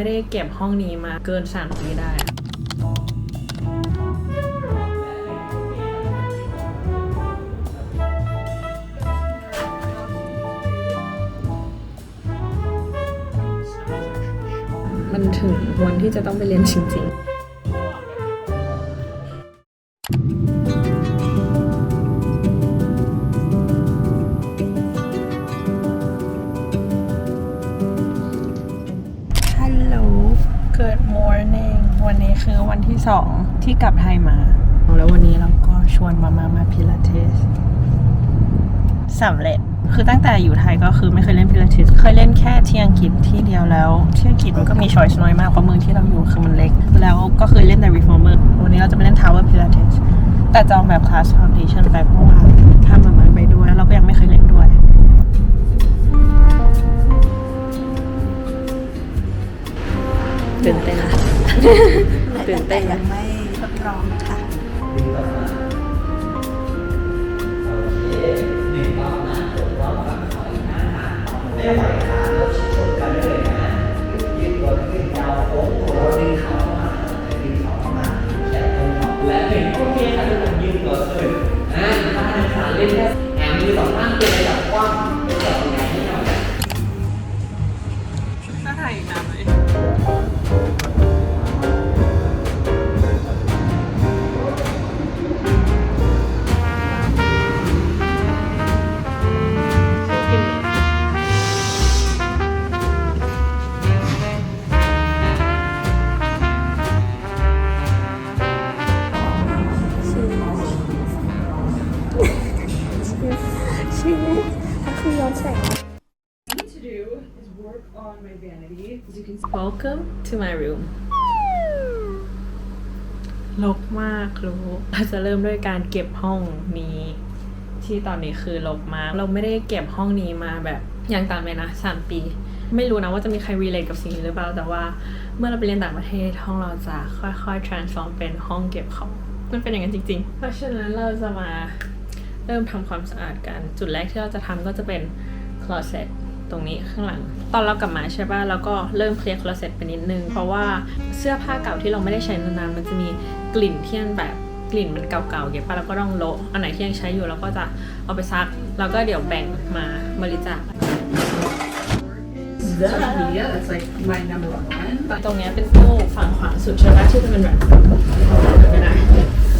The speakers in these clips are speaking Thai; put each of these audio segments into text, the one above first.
ไม่ได้เก็บห้องนี้มาเกินสามปีได้มันถึงวันที่จะต้องไปเรียนจริงๆ วันที่สองที่กลับไทยมา แล้ววันนี้เราก็ชวนมามามาพิลาเทสสำเร็จคือตั้งแต่อยู่ไทยก็คือไม่เคยเล่นพิลาทิสเคยเล่นแค่ที่อังกฤษที่เดียวแล้วที่อังกฤษมันก็มีช้อยส์น้อยมากเพราะเมืองที่เราอยู่คือมันเล็ก แล้วก็เคยเล่นแต่ reformer วันนี้เราจะไปเล่น tower pilates แต่จองแบบ class foundation ไปเพราะว่าถ้ามามาไปด้วยแล้วเราก็ยังไม่เคยเล่นด้วยตื่นเต้นนะ ตื่นเต้นยังไม่ทดลอง Welcome to my room รกมากรู้เราจะเริ่มด้วยการเก็บห้องนี้ ที่ตอนนี้คือรกมาก เราไม่ได้เก็บห้องนี้มาแบบอย่างต่ำเลยนะสามปี ไม่รู้นะว่าจะมีใคร relate กับสิ่งนี้หรือเปล่าแต่ว่า เมื่อเราไปเรียนต่างประเทศห้องเราจะค่อยๆ transform เป็นห้องเก็บของมันเป็นอย่างนั้นจริง ๆ เพราะฉะนั้นเราจะมาเริ่มทำความสะอาดกัน จุดแรกที่เราจะทำก็จะเป็น closet ตรงนี้ข้างหลัง ตอนเรากลับมาใช่ป่ะแล้วก็เริ่มเคลียร์ closet ไปนิดนึง เพราะว่าเสื้อผ้าเก่าที่เราไม่ได้ใช้นานๆมันจะมีกลิ่นที่มันแบบกลิ่นมันเก่าๆเก็บป่ะแล้วก็ต้องโละอันไหนที่ยังใช้อยู่เราก็จะเอาไปซัก แล้วก็เดี๋ยวแบ่งมาบริจาค social media that's like my number one ตรงเนี้ยเป็นตู้ฝั่งขวาสุดใช่ไหมที่จะเป็นแบบไม่ได้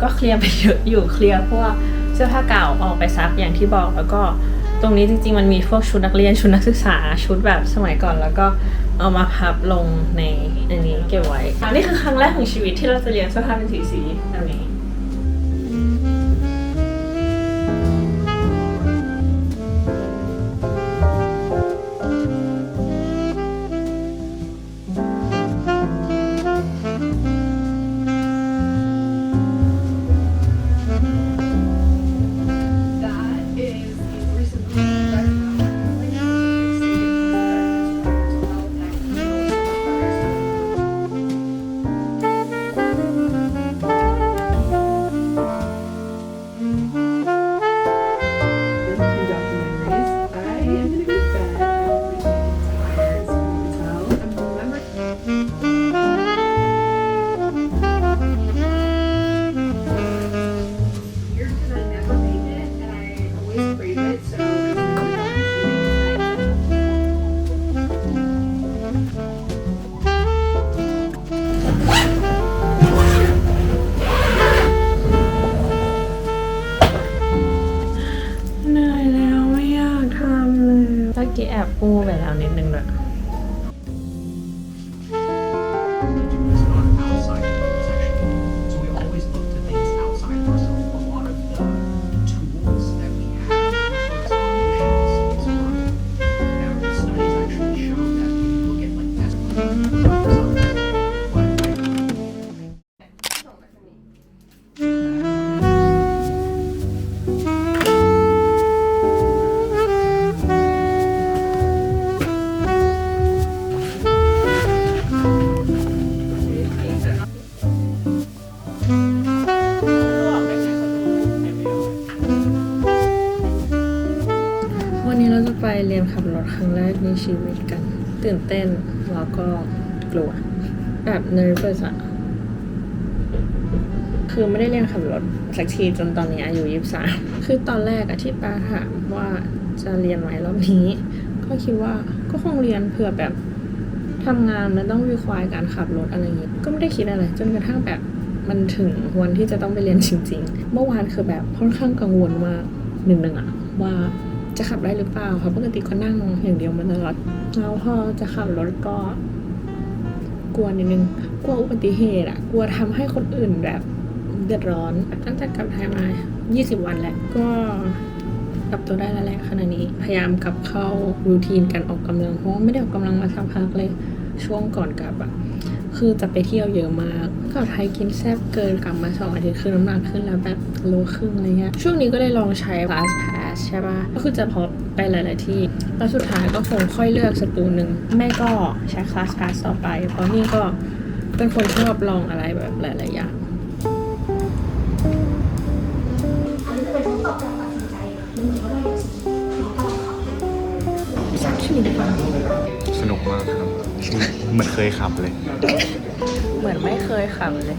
ก็เคลียร์ไปเยอะอยู่เคลียร์พวกเสื้อผ้าเก่าออกไปซักอย่างที่บอกแล้วก็ ตรงนี้จริงๆมันมีพวกชุดนักเรียนชุดนักศึกษาชุดแบบสมัยก่อนแล้วก็เอามาพับลงในอันนี้เก็บไว้ อันนี้คือครั้งแรกของชีวิตที่เราจะเรียนเสื้อผ้าเป็นสีสีแบบนี้ กี้ไปแล้วนิดนึงด้วย แรกในชีวิตกัน ตื่นเต้นแล้วก็กลัว แบบ nervous อะคือไม่ได้เรียนขับรถสักทีจนตอนนี้อายุยี่สามคือตอนแรกอะที่ป้าถามว่าจะเรียนไหมรอบนี้ ก็คิดว่าก็คงเรียนเผื่อแบบทำงานมันต้องรีควายการขับรถอะไรอย่างงี้ก็ไม่ได้คิดอะไร จนกระทั่งแบบมันถึงวันที่จะต้องไปเรียนจริง ๆ เมื่อวานคือแบบค่อนข้างกังวลมากหนึ่งหนึ่งอะว่า จะขับได้หรือเปล่าเพราะปกติก็นั่งอย่างเดียวมาตลอดแล้วพอจะขับรถก็ กลัวนิดนึงกลัวอุบัติเหตุอะกลัวทำให้คนอื่นแบบเดือดร้อนตั้งแต่กลับไทยมา 20 วันแหละก็ปรับตัวได้แล้วแหละขณะนี้พยายามกลับเข้ารูทีนการออกกำลังเพราะไม่ได้ออกกำลังมาสักพักเลยช่วงก่อนกลับอะคือจะไปเที่ยวเยอะมาก กลับไทยกินแซ่บเกินกลับมาสองอาทิตย์คือน้ำหนักขึ้นแล้วแบบโลครึ่งอะไรเงี้ยช่วงนี้ก็เลยลองใช้ Fast Pass ใช่ปะก็คือจะพอไปหลาย ๆ ที่ แล้วสุดท้ายก็คงค่อยเลือกสตูหนึ่งไม่ก็ใช้ fast Pass ต่อไป เพราะนี่ก็เป็นคนชอบลองอะไรแบบหลาย ๆ อย่าง เหมือนเคยขับเลย เหมือนไม่เคยขับเลย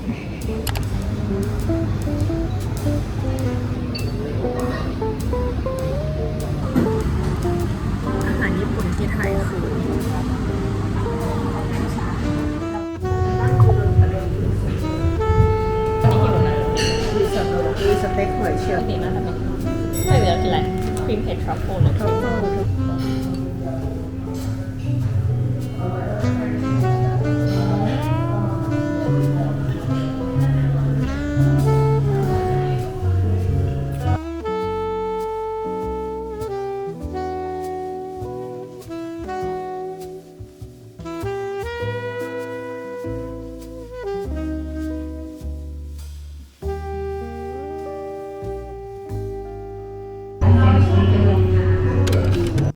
อาหารญี่ปุ่นที่ไทยคือมีสเต็กมีสเต็กหอยเชลล์นี่นะทำไมไม่เหลือกินอะไรครีมเผ็ดทรัฟเฟิลหรือทรัฟเฟิล